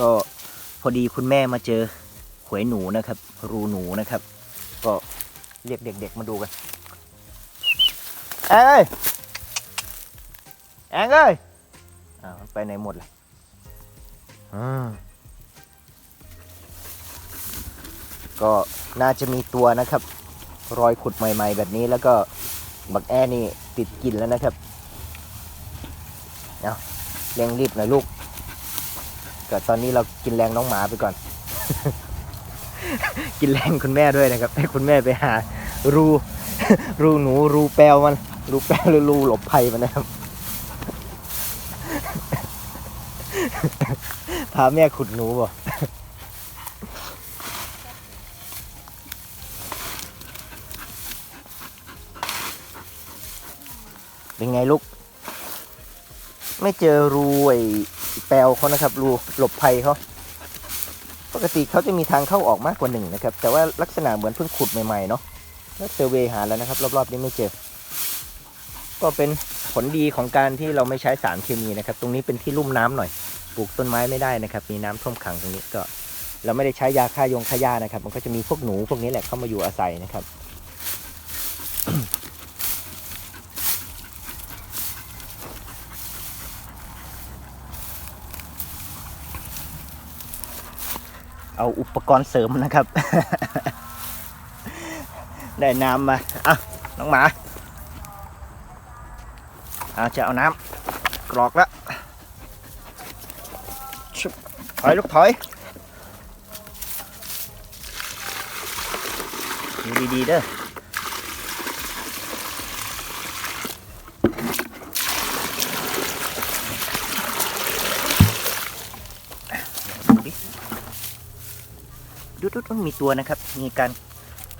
ก็พอดีคุณแม่มาเจอหวยหนูนะครับ รูหนูนะครับ ก็เรียกเด็กๆมาดูกันแองเอ้ยแองเอ้ยอ้าวมันไปไหนหมดเลยอืมก็น่าจะมีตัวนะครับ รอยขุดใหม่ๆ แบบนี้แล้วก็บักแอนี่ติดกลินแล้วนะครับ เอาเร่งรีบหน่อยลูก ก็ตอนนี้เรากินแรงน้องหมาไปก่อน กินแรงคุณแม่ด้วยนะครับ ให้คุณแม่ไปหา รู รูหนู รูแปลวมัน รูแปลวหรือรูหลบภัยมันนะครับ พาแม่ขุดหนูบ่เป็นไงลูก ไม่เจอรูไอ แปลวเขานะครับ รูหลบภัยเขาปกติเขาจะมีทางเข้าออกมากกว่าหนึ่งนะครับ แต่ว่าลักษณะเหมือนเพิ่งขุดใหม่ๆเนาะแล้วเซอร์เวย์หาแล้วนะครับ รอบๆนี้ไม่เจอ ก็เป็นผลดีของการที่เราไม่ใช้สารเคมีนะครับ ตรงนี้เป็นที่ลุ่มน้ำหน่อย ปลูกต้นไม้ไม่ได้นะครับ มีน้ำท่วมขังตรงนี้ก็ เราไม่ได้ใช้ยาฆ่ายงฆ่าหญ้านะครับ มันก็จะมีพวกหนูพวกนี้แหละเข้ามาอยู่อาศัยนะครับ เอาอุปกรณ์เสริมนะครับ ได้น้ำมาอะน้องหมาอาจะเอาน้ำกรอกล้วชุบถอยลูกถอยดูดีๆเด้อดูดิ ดูดูต้องมีตัวนะครับ มีการ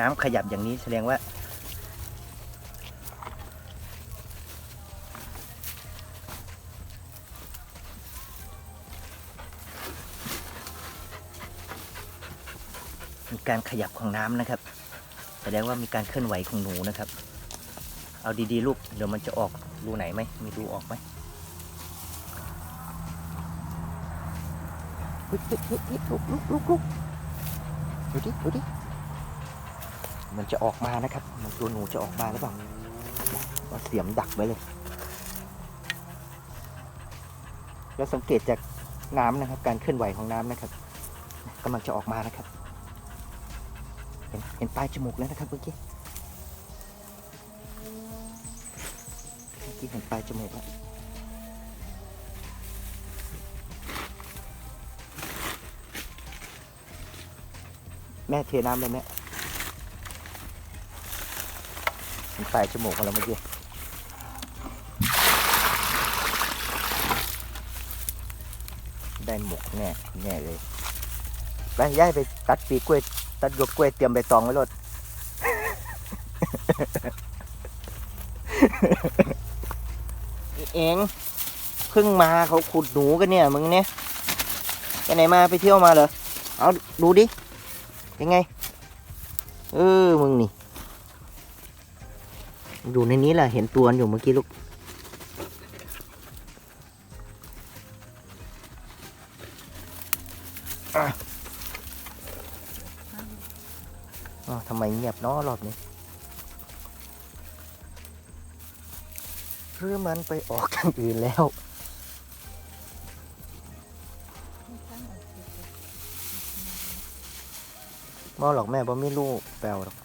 น้ำขยับอย่างนี้แสดงว่า มีการขยับของน้ำนะครับ แสดงว่ามีการเคลื่อนไหวของหนูนะครับ เอาดีๆลูกเดี๋ยวมันจะออกรูไหนไหมมีรูออกไหมลุกลุกลุกลุก ดูดิดูดิมันจะออกมานะครับ มันตัวหนูจะออกมาหรือเปล่าเอาเสียมดักไว้เลย แล้วสังเกตจากน้ำนะครับ การเคลื่อนไหวของน้ำนะครับกำลังจะออกมานะครับ เห็นเห็นปลายจมูกแล้วนะครับเมื่อกี้เมื่อกี้เห็นปลายจมูกแล้ว แม่เทน้ำเลยแม่เห็นปลายจมูกของเราเมื่อกี้ได้หมกแน่แน่เลยไปย้ายไปตัดปีกล้วย ตัดหยวกกล้วยเตรียมใบตองไว้รถเองเพิ่งมาเขาขุดหนูกันเนี่ยมึงเนี่ยไปไหนมาไปเที่ยวมาเหรอเอาดูดิ ยังไง เออ มึงนี่ อยู่ในนี้แหละเห็นตัวอยู่เมื่อกี้ลูกอ้าวทำไมเงียบเนาะรอบนี้หรือมันไปออกกันอื่นแล้ว มอหรอกแม่บ่ไม่รู้แปลวหรอก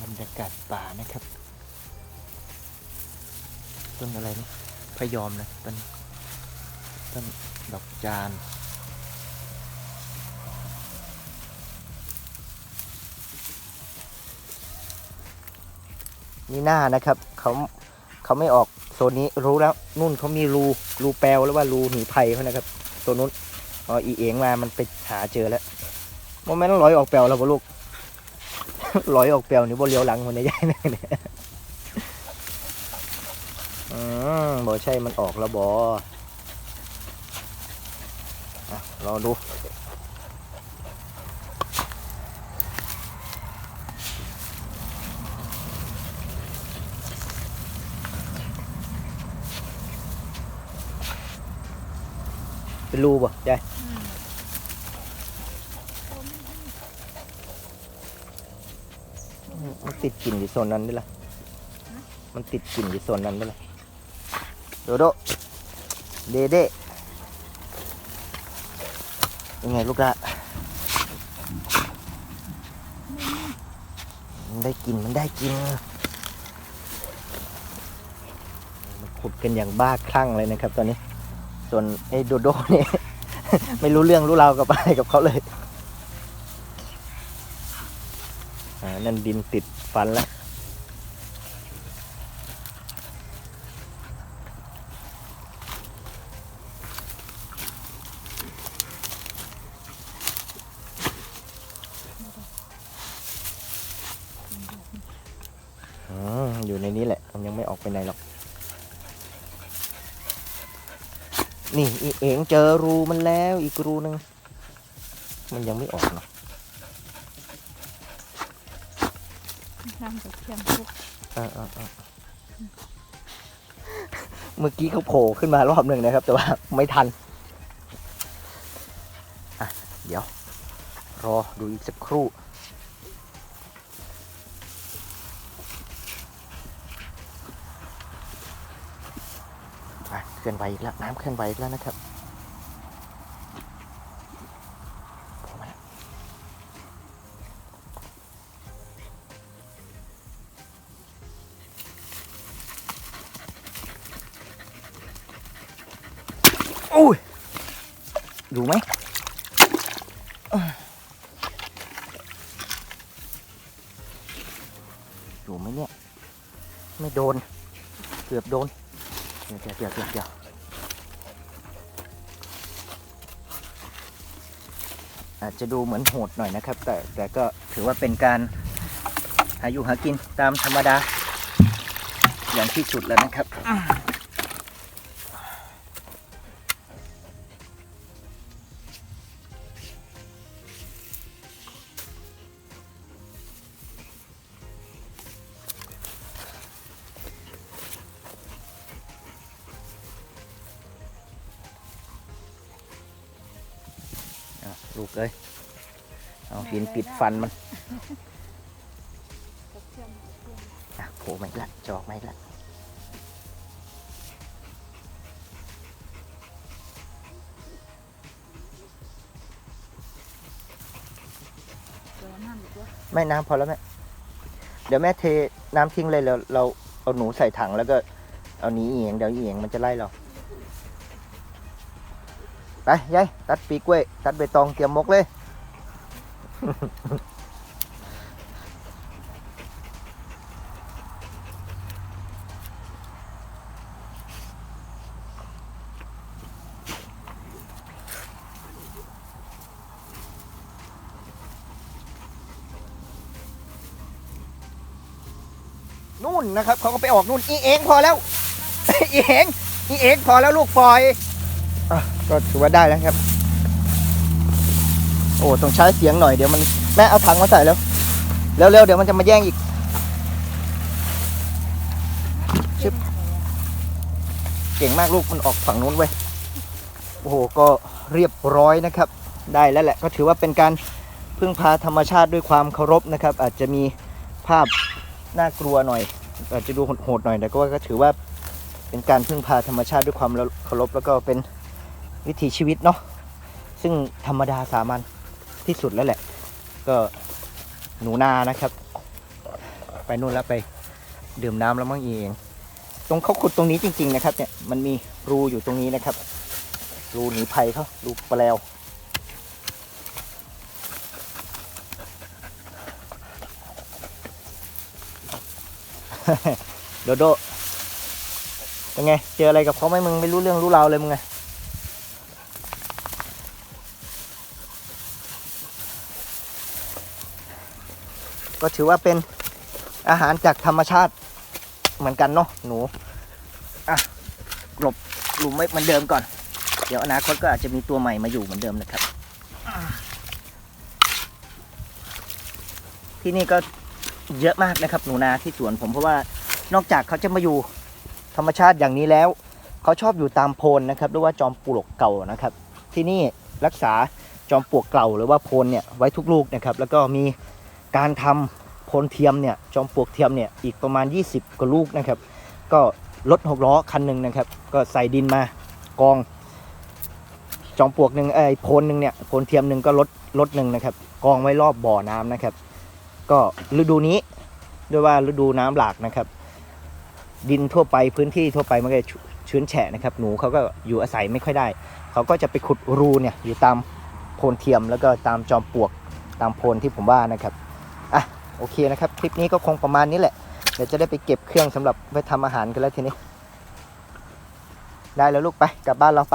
บรรยากาศป่านะครับ ต้นอะไรนะพยอมนะต้น ต้นดอกจานนี่หน้านะครับเขาเขาไม่ออกโซนนี้รู้แล้วนุ่นเขามีรูรูแปลวหรือว่ารูหนีภัยเขานะครับตัวนู้นอ๋ออีเองมามันไปหาเจอแล้วโมเมนต์ลอยออกแปลวแล้วบ่ลูกลอยออกแปลวนี่บ่เลี้ยวหลังคนนี้ใหญ่เลยเนี่ยอืมบอใช่มันออกแล้วบ่ รอดูเป็นรูป่ะยายมันติดกลิ่นอยู่โซนนั้นด้วยล่ะ มันติดกลิ่นอยู่โซนนั้นด้วยล่ะ โดโด เดเด ยังไงลูกละมันได้กินมันได้กิน มันขุดกันอย่างบ้าคลั่งเลยนะครับ ตอนนี้ ส่วนไอ้โดโดเนี่ย ไม่รู้เรื่องรู้ราวกับอะไรกับเขาเลยอ่านั่นดินติดฟันแล้ว อืมอยู่ในนี้แหละ มันยังไม่ออกไปไหนหรอก นี่อีเองเจอรูมันแล้วอีกรูหนึง มันยังไม่ออกเนาะน้ำกับเทียมทุกอ่าอ่าอ่าเมื่อกี้เขาโผล่ขึ้นมารอบหนึ่งนะครับ แต่ว่าไม่ทัน อะ เดี๋ยว รอดูอีกสักครู่ เคลื่อนไหวอีกแล้วน้ำเคลื่อนไหวอีกแล้วนะครับโอ้ยอยู่ไหมอยู่ไหมเนี่ย ไม่โดน เกือบโดน ยวเดี๋ยวเดี๋ยวเดี๋ยวเดี๋ยวอาจจะดูเหมือนโหดหน่อยนะครับ แต่แต่ก็ถือว่าเป็นการหาอยู่หากินตามธรรมดาอย่างที่สุดแล้วนะครับ อะลูกเอ้ยเอาหินปิดฟันมันกับเทียมอะโผล่มาอีกละจอกมาอีกละตัวนั่นตัวแม่น้ำพอแล้วแม่ เดี๋ยวแม่เทน้ำทิ้งเลยเราเราเอาหนูใส่ถังแล้วก็เอาหนีเอียงเดี๋ยวอีเอียงมันจะไล่เรา ไปยายตัดปีกล้วย ตัดใบตองเตรียมมกเลย นู่นนะครับ เขาก็ไปออกนู่นอีเองพอแล้ว อีเองอีเองพอแล้วลูกปล่อย อะก็ถือว่าได้แล้วครับ โอ้ต้องใช้เสียงหน่อยเดี๋ยวมันแม่เอาถังมาใส่แล้วเร็วเดี๋ยวมันจะมาแย่งอีกชึบเก่งมากลูกมันออกฝั่งนู้นเว้ยโอ้โหก็เรียบร้อยนะครับ ได้แล้วแหละก็ถือว่าเป็นการพึ่งพาธรรมชาติด้วยความเคารพนะครับ อาจจะมีภาพน่ากลัวหน่อย อาจจะดูโหดๆหน่อยแต่ก็ว่าก็ถือว่าเป็นการพึ่งพาธรรมชาติด้วยความเคารพแล้วก็เป็น วิถีชีวิตเนาะซึ่งธรรมดาสามัญที่สุดแล้วแหละ ก็หนูนานะครับ ไปนู่นแล้วไปดื่มน้ำแล้วมั้งเอง ตรงเขาขุดตรงนี้จริง ๆ นะครับเนี่ยมันมีรูอยู่ตรงนี้นะครับ รูหนีภัยเขารูปลาแปลวโดโดเป็นไง เจออะไรกับเขาไหมมึงไม่รู้เรื่องรู้ราวเลยมึงไง ก็ถือว่าเป็นอาหารจากธรรมชาติเหมือนกันเนาะหนูอะกลบหลุมไว้เหมือนเดิมก่อน เดี๋ยวอนาคตก็อาจจะมีตัวใหม่มาอยู่เหมือนเดิมนะครับ ที่นี่ก็เยอะมากนะครับ หนูนาที่สวนผมเพราะว่านอกจากเขาจะมาอยู่ธรรมชาติอย่างนี้แล้ว เขาชอบอยู่ตามโพนนะครับหรือว่าจอมปลวกเก่านะครับ ที่นี่รักษาจอมปลวกเก่าหรือว่าโพนเนี่ยไว้ทุกลูกนะครับ แล้วก็มี การทำโพนเทียมเนี่ยจอมปลวกเทียมเนี่ยอีกประมาณ 20 กว่าลูกนะครับ ก็รถหกล้อคันหนึ่งนะครับ ก็ใส่ดินมากอง จอมปลวกหนึ่งไอ้ยโพนหนึ่งเนี่ยโพนเทียมหนึ่งก็รถรถหนึ่งนะครับ กองไว้รอบบ่อน้ำนะครับ ก็ฤดูนี้ด้วยว่าฤดูน้ำหลากนะครับ ดินทั่วไปพื้นที่ทั่วไปมันก็ชื้นแฉะนะครับ หนูเขาก็อยู่อาศัยไม่ค่อยได้ เขาก็จะไปขุดรูเนี่ยอยู่ตามโพนเทียมแล้วก็ตามจอมปลวกตามโพนที่ผมว่านะครับ โอเคนะครับ คลิปนี้ก็คงประมาณนี้แหละ เดี๋ยวจะได้ไปเก็บเครื่องสำหรับไปทำอาหารกันแล้วทีนี้ ได้แล้วลูกไปกลับบ้านเราไป